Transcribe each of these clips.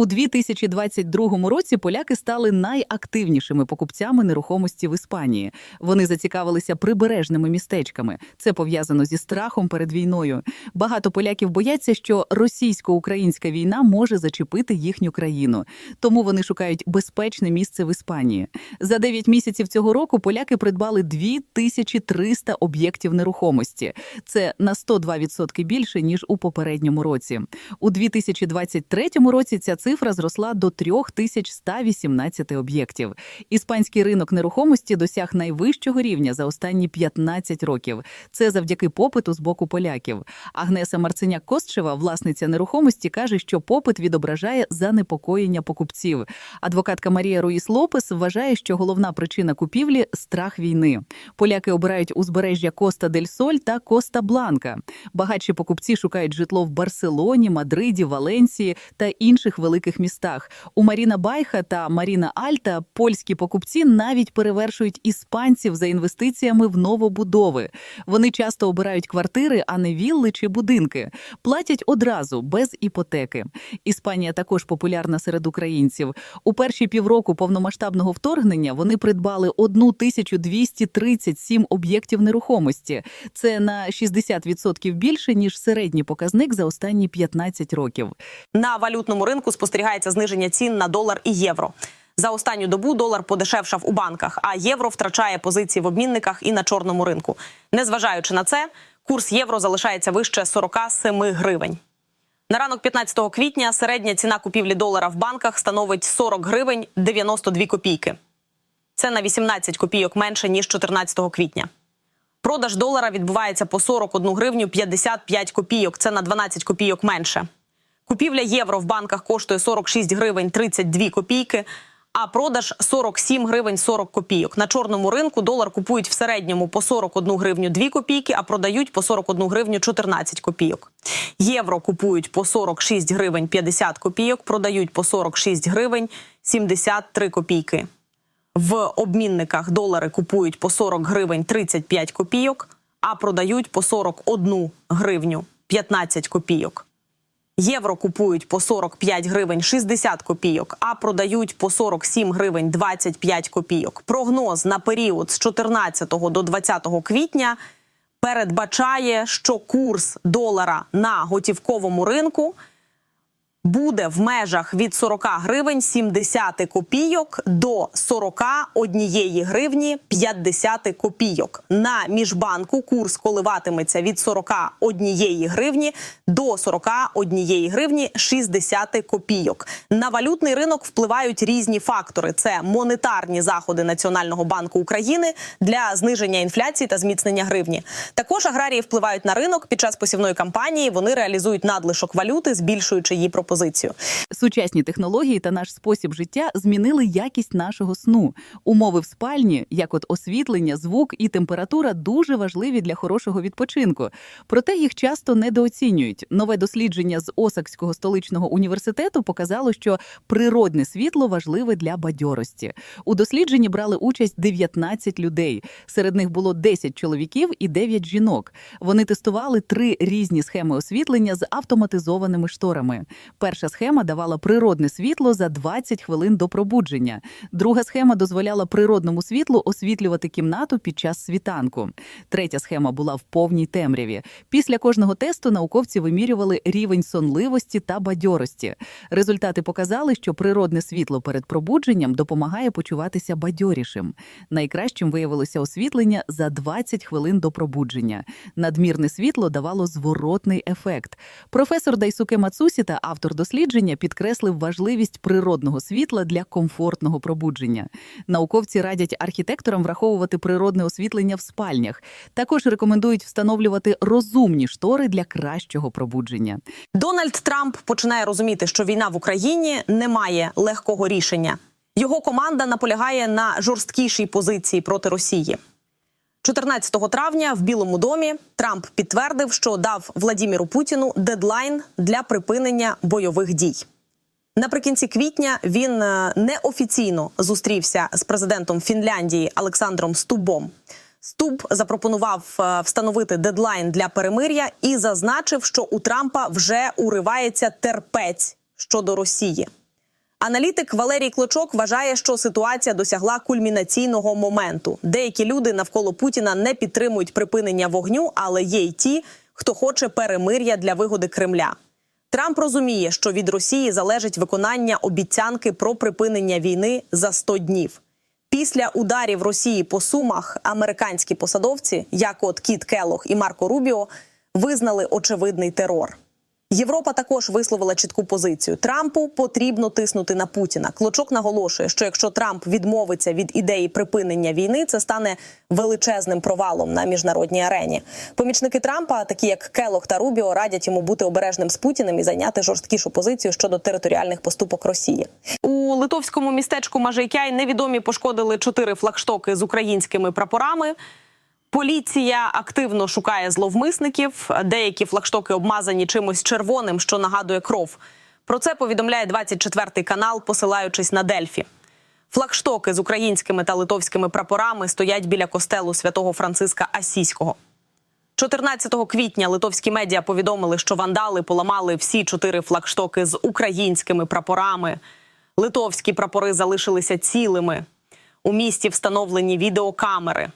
У 2022 році поляки стали найактивнішими покупцями нерухомості в Іспанії. Вони зацікавилися прибережними містечками. Це пов'язано зі страхом перед війною. Багато поляків бояться, що російсько-українська війна може зачепити їхню країну. Тому вони шукають безпечне місце в Іспанії. За 9 місяців цього року поляки придбали 2300 об'єктів нерухомості. Це на 102% більше ніж у попередньому році. У 2023 році ця цифра зросла до 3118 об'єктів. Іспанський ринок нерухомості досяг найвищого рівня за останні 15 років. Це завдяки попиту з боку поляків. Агнеса Марциняк Костшева, власниця нерухомості, каже, що попит відображає занепокоєння покупців. Адвокатка Марія Руїс Лопес вважає, що головна причина купівлі страх війни. Поляки обирають узбережжя Коста дель Соль та Коста Бланка. Багатші покупці шукають житло в Барселоні, Мадриді, Валенсії та інших великих містах. У Маріна Байха та Маріна Альта польські покупці навіть перевершують іспанців за інвестиціями в новобудови. Вони часто обирають квартири, а не вілли чи будинки. Платять одразу без іпотеки. Іспанія також популярна серед українців. У перші півроку повномасштабного вторгнення вони придбали 1237 об'єктів нерухомості. Це на 60% більше ніж середній показник за останні 15 років. На валютному ринку спостерігається зниження цін на долар і євро. За останню добу долар подешевшав у банках, а євро втрачає позиції в обмінниках і на чорному ринку. Незважаючи на це, курс євро залишається вище 47 гривень. На ранок 15 квітня середня ціна купівлі долара в банках становить 40 гривень 92 копійки. Це на 18 копійок менше ніж 14 квітня. Продаж долара відбувається по 41 гривню 55 копійок. Це на 12 копійок менше. Купівля євро в банках коштує 46 гривень 32 копійки, а продаж 47 гривень 40 копійок. На чорному ринку долар купують в середньому по 41 гривню 2 копійки, а продають по 41 гривню 14 копійок. Євро купують по 46 гривень 50 копійок, продають по 46 гривень 73 копійки. В обмінниках долари купують по 40 гривень 35 копійок, а продають по 41 гривню 15 копійок. Євро купують по 45 гривень 60 копійок, а продають по 47 гривень 25 копійок. Прогноз на період з 14 до 20 квітня передбачає, що курс долара на готівковому ринку буде в межах від 40 гривень 70 копійок до 41 гривні 50 копійок. На міжбанку курс коливатиметься від 41 гривні до 41 гривні 60 копійок. На валютний ринок впливають різні фактори: це монетарні заходи Національного банку України для зниження інфляції та зміцнення гривні. Також аграрії впливають на ринок під час посівної кампанії. Вони реалізують надлишок валюти, збільшуючи її пропозицію. Сучасні технології та наш спосіб життя змінили якість нашого сну. Умови в спальні, як от освітлення, звук і температура, дуже важливі для хорошого відпочинку. Проте їх часто недооцінюють. Нове дослідження з Осакського столичного університету показало, що природне світло важливе для бадьорості. У дослідженні брали участь 19 людей. Серед них було 10 чоловіків і 9 жінок. Вони тестували три різні схеми освітлення з автоматизованими шторами. Перша схема давала природне світло за 20 хвилин до пробудження. Друга схема дозволяла природному світлу освітлювати кімнату під час світанку. Третя схема була в повній темряві. Після кожного тесту науковці вимірювали рівень сонливості та бадьорості. Результати показали, що природне світло перед пробудженням допомагає почуватися бадьорішим. Найкращим виявилося освітлення за 20 хвилин до пробудження. Надмірне світло давало зворотний ефект. Професор Дайсуке Мацусі та автор дослідження підкреслив важливість природного світла для комфортного пробудження. Науковці радять архітекторам враховувати природне освітлення в спальнях. Також рекомендують встановлювати розумні штори для кращого пробудження. Дональд Трамп починає розуміти, що війна в Україні не має легкого рішення. Його команда наполягає на жорсткішій позиції проти Росії. 14 травня в Білому домі Трамп підтвердив, що дав Владіміру Путіну дедлайн для припинення бойових дій. Наприкінці квітня він е, неофіційно зустрівся з президентом Фінляндії Олександром Стубом. Стуб запропонував е, встановити дедлайн для перемир'я і зазначив, що у Трампа вже уривається терпець щодо Росії. Аналітик Валерій Клочок вважає, що ситуація досягла кульмінаційного моменту. Деякі люди навколо Путіна не підтримують припинення вогню, але є й ті, хто хоче перемир'я для вигоди Кремля. Трамп розуміє, що від Росії залежить виконання обіцянки про припинення війни за 100 днів. Після ударів Росії по сумах американські посадовці, як от Кіт Келлог і Марко Рубіо, визнали очевидний терор. Європа також висловила чітку позицію. Трампу потрібно тиснути на Путіна. Клочок наголошує, що якщо Трамп відмовиться від ідеї припинення війни, це стане величезним провалом на міжнародній арені. Помічники Трампа, такі як Келох та Рубіо, радять йому бути обережним з Путіним і зайняти жорсткішу позицію щодо територіальних поступок Росії. У литовському містечку Мажейкяй невідомі пошкодили чотири флагштоки з українськими прапорами. Поліція активно шукає зловмисників. Деякі флагштоки обмазані чимось червоним, що нагадує кров. Про це повідомляє 24 канал, посилаючись на Дельфі. Флагштоки з українськими та литовськими прапорами стоять біля костелу святого Франциска Асіського. 14 квітня литовські медіа повідомили, що вандали поламали всі чотири флагштоки з українськими прапорами. Литовські прапори залишилися цілими. У місті встановлені відеокамери.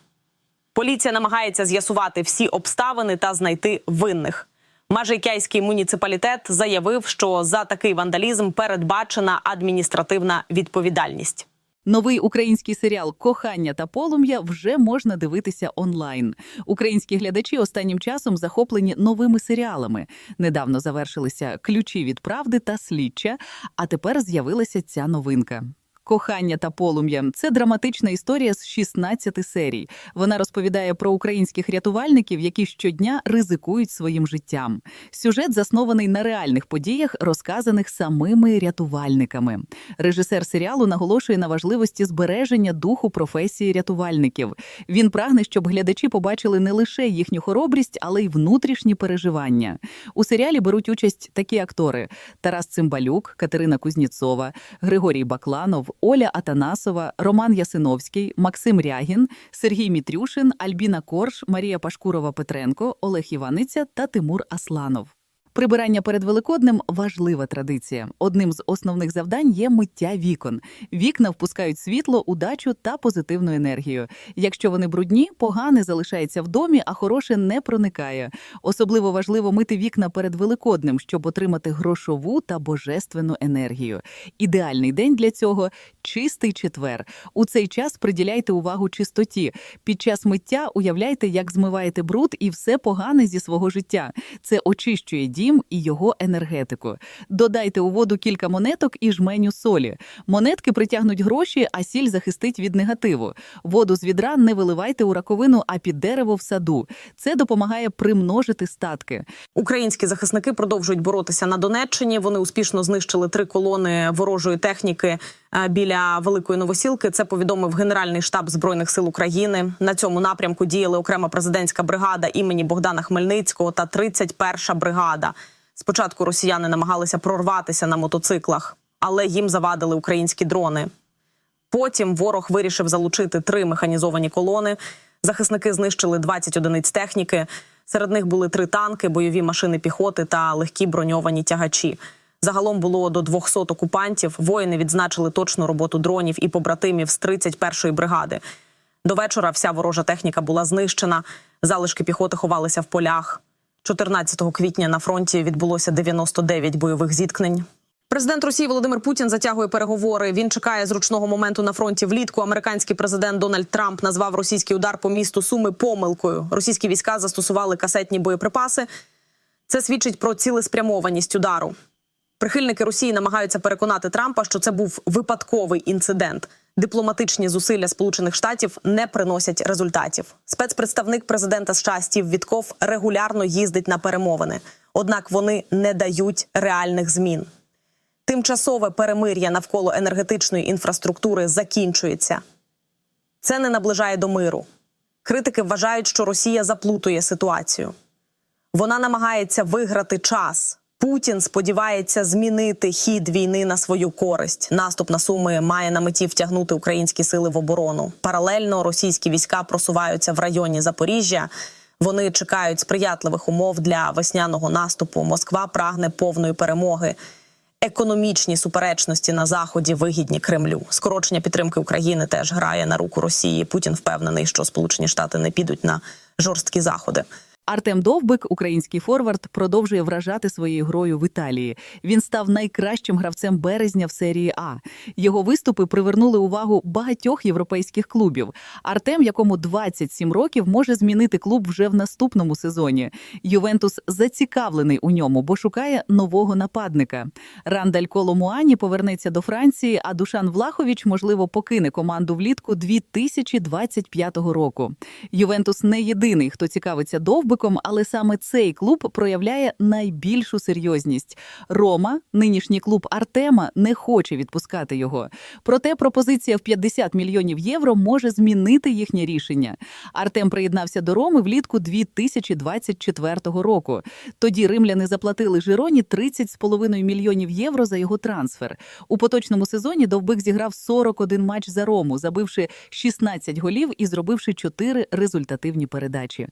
Поліція намагається з'ясувати всі обставини та знайти винних. Мажейкяйський муніципалітет заявив, що за такий вандалізм передбачена адміністративна відповідальність. Новий український серіал Кохання та полум'я вже можна дивитися онлайн. Українські глядачі останнім часом захоплені новими серіалами. Недавно завершилися ключі від правди та слідча, а тепер з'явилася ця новинка. Кохання та полум'я це драматична історія з 16 серій. Вона розповідає про українських рятувальників, які щодня ризикують своїм життям. Сюжет заснований на реальних подіях, розказаних самими рятувальниками. Режисер серіалу наголошує на важливості збереження духу професії рятувальників. Він прагне, щоб глядачі побачили не лише їхню хоробрість, але й внутрішні переживання. У серіалі беруть участь такі актори: Тарас Цимбалюк, Катерина Кузніцова, Григорій Бакланов, Оля Атанасова, Роман Ясиновський, Максим Рягін, Сергій Мітрюшин, Альбіна Корж, Марія Пашкурова Петренко, Олег Іваниця та Тимур Асланов. Прибирання перед Великоднем важлива традиція. Одним з основних завдань є миття вікон. Вікна впускають світло, удачу та позитивну енергію. Якщо вони брудні, погане залишається в домі, а хороше не проникає. Особливо важливо мити вікна перед Великоднем, щоб отримати грошову та божественну енергію. Ідеальний день для цього чистий четвер. У цей час приділяйте увагу чистоті. Під час миття уявляйте, як змиваєте бруд і все погане зі свого життя. Це очищує дім і його енергетику. Додайте у воду кілька монеток і жменю солі. Монетки притягнуть гроші, а сіль захистить від негативу. Воду з відра не виливайте у раковину, а під дерево в саду. Це допомагає примножити статки. Українські захисники продовжують боротися на Донеччині. Вони успішно знищили три колони ворожої техніки біля Великої Новосілки. Це повідомив Генеральний штаб збройних сил України. На цьому напрямку діяли окрема президентська бригада імені Богдана Хмельницького та 31-ша бригада. Спочатку росіяни намагалися прорватися на мотоциклах, але їм завадили українські дрони. Потім ворог вирішив залучити три механізовані колони. Захисники знищили 20 одиниць техніки. Серед них були три танки, бойові машини піхоти та легкі броньовані тягачі. Загалом було до 200 окупантів. Воїни відзначили точну роботу дронів і побратимів з 31-ї бригади. До вечора вся ворожа техніка була знищена. Залишки піхоти ховалися в полях. 14 квітня на фронті відбулося 99 бойових зіткнень. Президент Росії Володимир Путін затягує переговори. Він чекає зручного моменту на фронті влітку. Американський президент Дональд Трамп назвав російський удар по місту Суми помилкою. Російські війська застосували касетні боєприпаси. Це свідчить про цілеспрямованість удару. Прихильники Росії намагаються переконати Трампа, що це був випадковий інцидент. Дипломатичні зусилля Сполучених Штатів не приносять результатів. Спецпредставник президента США Стів Вітков регулярно їздить на перемовини, однак вони не дають реальних змін. Тимчасове перемир'я навколо енергетичної інфраструктури закінчується. Це не наближає до миру. Критики вважають, що Росія заплутує ситуацію. Вона намагається виграти час. Путін сподівається змінити хід війни на свою користь. Наступ на суми має на меті втягнути українські сили в оборону. Паралельно російські війська просуваються в районі Запоріжжя. Вони чекають сприятливих умов для весняного наступу. Москва прагне повної перемоги. економічні суперечності на заході вигідні Кремлю. Скорочення підтримки України теж грає на руку Росії. Путін впевнений, що Сполучені Штати не підуть на жорсткі заходи. Артем Довбик, український форвард, продовжує вражати своєю грою в Італії. Він став найкращим гравцем березня в серії А. Його виступи привернули увагу багатьох європейських клубів. Артем, якому 27 років, може змінити клуб вже в наступному сезоні. Ювентус зацікавлений у ньому, бо шукає нового нападника. Рандаль Коломуані повернеться до Франції, а Душан Влахович, можливо, покине команду влітку 2025 року. Ювентус не єдиний, хто цікавиться довбиком, але саме цей клуб проявляє найбільшу серйозність. Рома, нинішній клуб Артема, не хоче відпускати його. Проте пропозиція в 50 мільйонів євро може змінити їхнє рішення. Артем приєднався до Роми влітку 2024 року. Тоді римляни заплатили Жироні 30,5 мільйонів євро за його трансфер. У поточному сезоні Довбик зіграв 41 матч за Рому, забивши 16 голів і зробивши 4 результативні передачі.